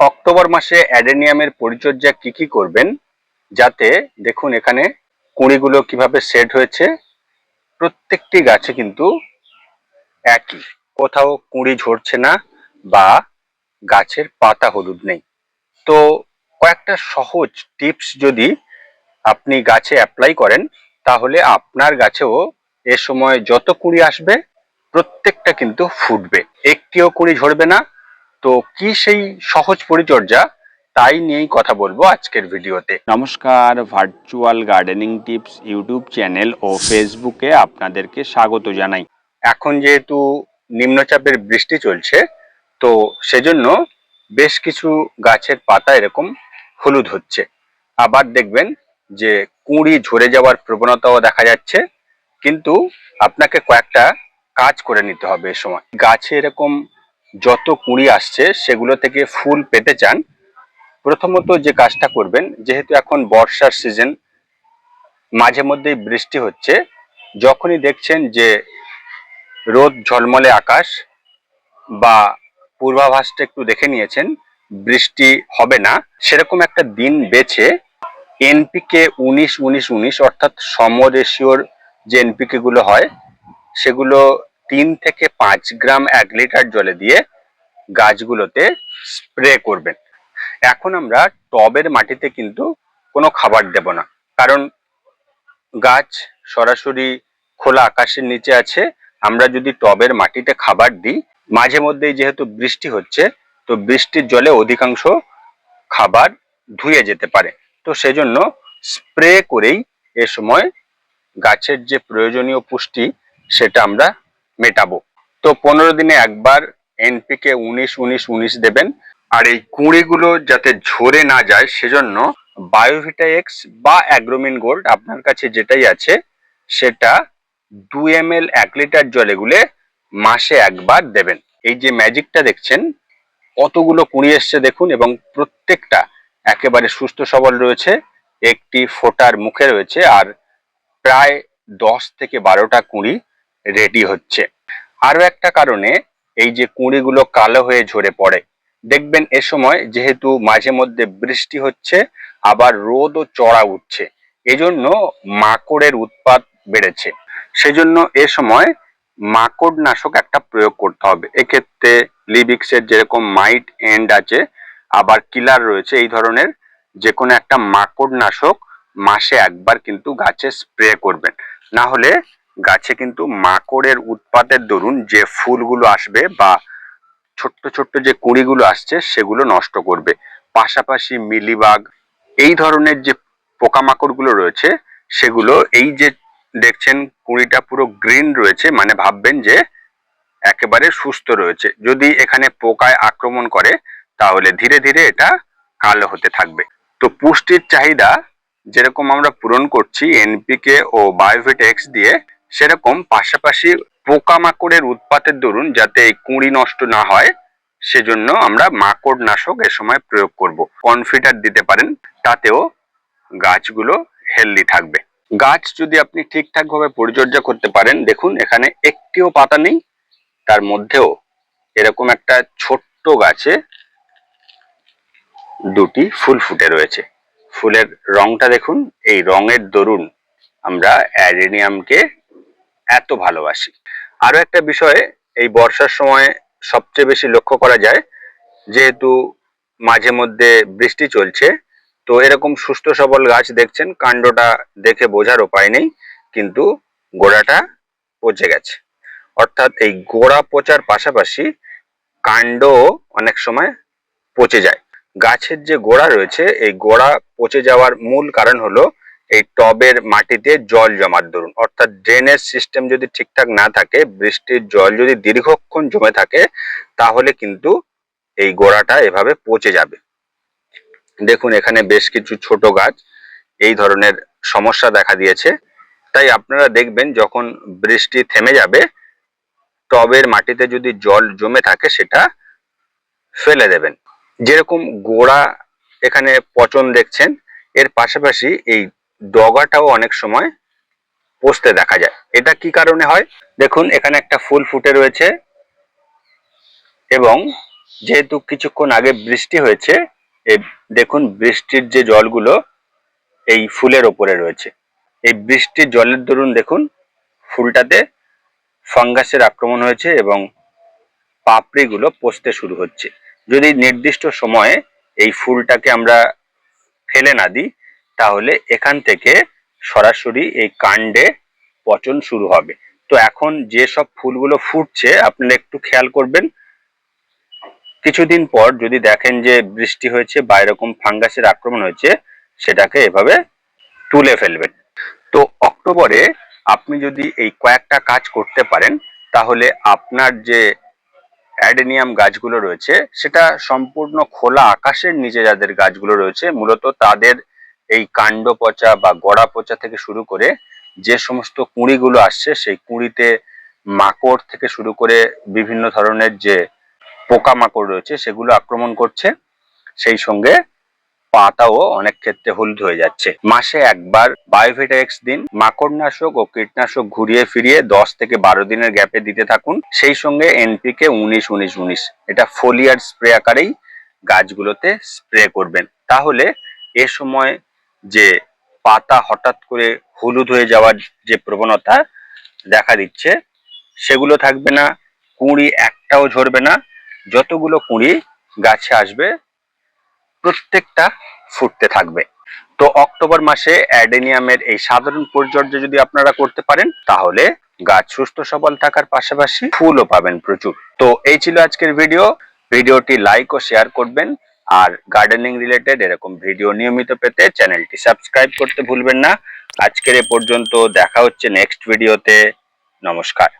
October মাসে অ্যাডেনিয়ামের পরিচর্যা কি কি করবেন? যাতে দেখুন এখানে কুঁড়িগুলো কীভাবে সেট হয়েছে। প্রত্যেকটি গাছে কিন্তু একই। কোথাও কুঁড়ি ঝরছে না বা গাছের পাতা হলুদ নেই। তো কয়েকটা সহজ টিপস যদি আপনি গাছে অ্যাপ্লাই করেন, তাহলে আপনার গাছেও এ সময় যত কুঁড়ি আসবে, প্রত্যেকটা কিন্তু ফুটবে। একটিও কুঁড়ি ঝরবে না তো কি সেই সহজ পরিচর্যা? তাই নিয়েই কথা বলব আজকের ভিডিওতে। নমস্কার virtual gardening tips YouTube channel ও ফেসবুকে আপনাদেরকে স্বাগত জানাই। এখন যেহেতু নিম্নচাপের বৃষ্টি চলছে তো সেজন্য বেশ কিছু গাছের পাতা এরকম হলুদ হচ্ছে। আবার দেখবেন যে কুঁড়ি ঝরে যাওয়ার প্রবণতাও দেখা যাচ্ছে কিন্তু আপনাকে কয়েকটা কাজ করে নিতে হবে এ সময়। গাছে এরকম যত কুঁড়ি আসছে সেগুলো থেকে ফুল পেতে চান, প্রথমত যে কাজটা করবেন, যেহেতু এখন বর্ষার সিজন মাঝে মধ্যেই বৃষ্টি হচ্ছে, যখনই দেখছেন যে রোদ ঝলমলে আকাশ বা পূর্বাভাসটা একটু দেখে নিয়েছেন, বৃষ্টি হবে না, সেরকম একটা দিন বেছে এনপিকে উনিশ উনিশ উনিশ অর্থাৎ সমরেশিওর যে এনপিকে গুলো হয়, সেগুলো তিন থেকে পাঁচ গ্রাম এক লিটার জলে দিয়ে গাছগুলোতে স্প্রে করবেন। এখন আমরা টবের মাটিতে কিন্তু কোনো খাবার দেব না। কারণ গাছ সরাসরি খোলা আকাশের নিচে আছে। আমরা যদি টবের মাটিতে খাবার দিই, মাঝে মধ্যেই যেহেতু বৃষ্টি হচ্ছে, তো বৃষ্টির জলে অধিকাংশ খাবার ধুয়ে যেতে পারে। তো সেজন্য স্প্রে করেই এ সময় গাছের যে প্রয়োজনীয় পুষ্টি, সেটা আমরা মেটাবো। তো পনেরো দিনে একবার এনপিকে উনিশ উনিশ উনিশ দেবেন। আর এই কুঁড়িগুলো যাতে ঝরে না যায়, সেজন্য বায়োভিটা এক্স বা অ্যাগ্রোমিন গোল্ড, আপনার কাছে যেটাই আছে, সেটা দু এম এল এক লিটার জলে গুলে মাসে একবার দেবেন। এই যে ম্যাজিকটা দেখছেন, কতগুলো কুঁড়ি এসছে দেখুন, এবং প্রত্যেকটা একেবারে সুস্থ সবল রয়েছে, একটি ফোটার মুখে রয়েছে, আর প্রায় দশ থেকে বারোটা কুঁড়ি রেডি হচ্ছে। আরও একটা কারণে এই যে কুঁড়িগুলো কালো হয়ে ঝরে পড়ে, দেখবেন এ সময় যেহেতু মাঝে মধ্যে বৃষ্টি হচ্ছে, আবার রোদও চড়া উঠছে, এজন্য মাকড়ের উৎপাত বেড়েছে। সেজন্য এ সময় মাকড় নাশক একটা প্রয়োগ করতে হবে। এক্ষেত্রে লিবিক্সের যেরকম মাইট এন্ড আছে, আবার কিলার রয়েছে, এই ধরনের যে কোনো একটা মাকড় নাশক মাসে একবার কিন্তু গাছে স্প্রে করবেন। না হলে গাছে কিন্তু মাকড়ের উৎপাতের দরুন যে ফুলগুলো আসবে বা ছোট্ট ছোট্ট যে কুঁড়িগুলো আসছে সেগুলো নষ্ট করবে। পাশাপাশি মিলিবাগ, এই ধরনের যে পোকামাকড়গুলো রয়েছে, সেগুলো এই যে দেখছেন কুঁড়িটা পুরো গ্রিন রয়েছে মানে ভাববেন যে একেবারে সুস্থ রয়েছে। যদি এখানে পোকায় আক্রমণ করে, তাহলে ধীরে ধীরে এটা কালো হতে থাকবে। তো পুষ্টির চাহিদা যেরকম আমরা পূরণ করছি, এনপিকে ও বায়োভিট এক্স দিয়ে সেরকম পাশাপাশি পোকামাকড়ের উৎপাতের দরুন যাতে কুঁড়ি নষ্ট না হয়, সেজন্য আমরা মাকড় নাশক এ সময় প্রয়োগ করব। কনফিডার দিতে পারেন, তাতেও গাছগুলো হেলদি থাকবে। গাছ যদি আপনি ঠিকঠাক ভাবে পরিচর্যা করতে পারেন, দেখুন এখানে একটিও পাতা নেই, তার মধ্যেও এরকম একটা ছোট্ট গাছে দুটি ফুল ফুটে রয়েছে। ফুলের রংটা দেখুন, এই রঙের দরুন আমরা অ্যাডেনিয়ামকে এত ভালোবাসি। আরও একটা বিষয়ে, এই বর্ষার সময় সবচেয়ে বেশি লক্ষ্য করা যায়, যেহেতু মাঝে মধ্যে বৃষ্টি চলছে, তো এরকম সুস্থ সবল গাছ দেখছেন, কাণ্ডটা দেখে বোঝার উপায় নেই, কিন্তু গোড়াটা পচে গেছে। অর্থাৎ এই গোড়া পচার পাশাপাশি কাণ্ড অনেক সময় পচে যায়। গাছের যে গোড়া রয়েছে, এই গোড়া পচে যাওয়ার মূল কারণ হলো এই টবের মাটিতে জল জমার দরুন অর্থাৎ ড্রেনেজ সিস্টেম যদি ঠিকঠাক না থাকে, বৃষ্টির জল যদি দীর্ঘক্ষণ জমে থাকে, তাহলে কিন্তু এই গোড়াটা এভাবে পচে যাবে। দেখুন, এখানে বেশ কিছু ছোট গাছ এই ধরনের সমস্যা দেখা দিয়েছে। তাই আপনারা দেখবেন, যখন বৃষ্টি থেমে যাবে, টবের মাটিতে যদি জল জমে থাকে, সেটা ফেলে দেবেন। যেরকম গোড়া এখানে পচন দেখছেন, এর পাশাপাশি এই ডগাটাও অনেক সময় পচতে দেখা যায়। এটা কি কারণে হয়? দেখুন, এখানে একটা ফুল ফুটে রয়েছে এবং যেহেতু কিছুক্ষণ আগে বৃষ্টি হয়েছে দেখুন বৃষ্টির যে জলগুলো এই ফুলের ওপরে রয়েছে। এই বৃষ্টির জলের দরুন দেখুন, ফুলটাতে ফাঙ্গাসের আক্রমণ হয়েছে এবং পাপড়িগুলো পচতে শুরু হচ্ছে। যদি নির্দিষ্ট সময়ে এই ফুলটাকে আমরা ফেলে না দিই তাহলে এখান থেকে সরাসরি এই কাণ্ডে পচন শুরু হবে। তো এখন যে সব ফুলগুলো ফুটছে, আপনারা একটু খেয়াল করবেন। কিছুদিন পর যদি দেখেন যে বৃষ্টি হয়েছে বা এরকম ফাঙ্গাসের আক্রমণ হয়েছে, সেটাকে এভাবে তুলে ফেলবেন। তো অক্টোবরে আপনি যদি এই কয়েকটা কাজ করতে পারেন, তাহলে আপনার যে অ্যাডেনিয়াম গাছগুলো রয়েছে, সেটা সম্পূর্ণ খোলা আকাশের নিচে যাদের গাছগুলো রয়েছে, মূলত তাদের এই কাণ্ড পচা বা গড়া পচা থেকে শুরু করে যে সমস্ত কুঁড়িগুলো আসছে, সেই কুঁড়িতে মাকড় থেকে শুরু করে বিভিন্ন ধরনের যে পোকামাকড় রয়েছে, সেগুলো আক্রমণ করছে। সেই সঙ্গে পাতাও অনেক ক্ষেত্রে হলুদ হয়ে যাচ্ছে। মাসে একবার বায়োভিটা এক্স দিন। মাকড়নাশক ও কীটনাশক ঘুরিয়ে ফিরিয়ে দশ থেকে বারো দিনের গ্যাপে দিতে থাকুন। সেই সঙ্গে এনপিকে উনিশ উনিশ উনিশ। এটা ফোলিয়ার স্প্রে আকারেই গাছগুলোতে স্প্রে করবেন। তাহলে এ সময় যে পাতা হঠাৎ করে হলুদ হয়ে যাওয়ার যে প্রবণতা দেখা দিচ্ছে, সেগুলো থাকবে না, কুঁড়ি একটাও ঝরবে না, যতগুলো কুঁড়ি গাছে আসবে, প্রত্যেকটা ফুটতে থাকবে। তো অক্টোবর মাসে অ্যাডেনিয়ামের এই সাধারণ পরিচর্যা যদি আপনারা করতে পারেন, তাহলে গাছ সুস্থ সবল থাকার পাশাপাশি ফুলও পাবেন প্রচুর। তো এই ছিল আজকের ভিডিও। ভিডিওটি লাইক ও শেয়ার করবেন। আর গার্ডেনিং রিলেটেড এরকম ভিডিও নিয়মিত পেতে চ্যানেলটি সাবস্ক্রাইব করতে ভুলবেন না। আজকের এ পর্যন্ত দেখা হচ্ছে নেক্সট ভিডিওতে নমস্কার।